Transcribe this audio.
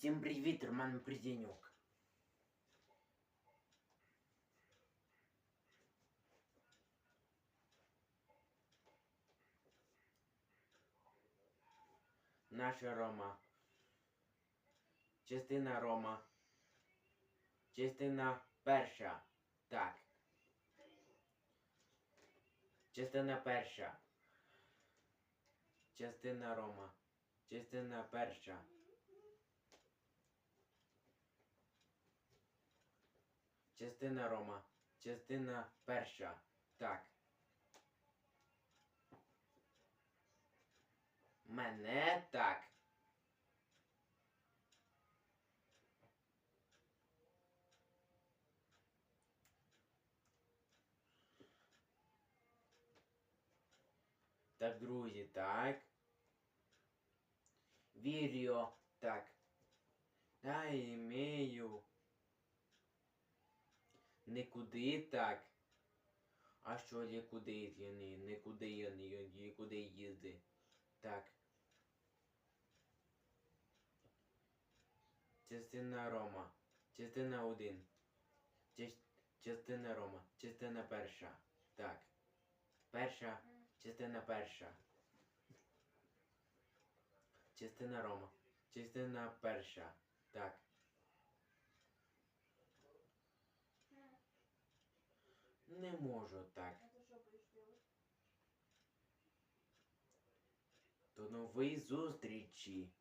Всім привіт, Роман Приденюк. Наша Рома. Частина Рома. Частина перша. Так. Частина перша. Частина Рома. Частина перша. Частина Рома. Частина перша. Так. Мене так. Так, друзі, так. Вірю, так. Та імею. Нікуди так. А що нікуди я не, нікуди я не, нікуди їзди. Так. Частина Рома. Частина один. Частина Рома. Частина перша. Так. Перша. Частина перша. Частина Рома. Частина перша. Так. Не можу так. До нової зустрічі.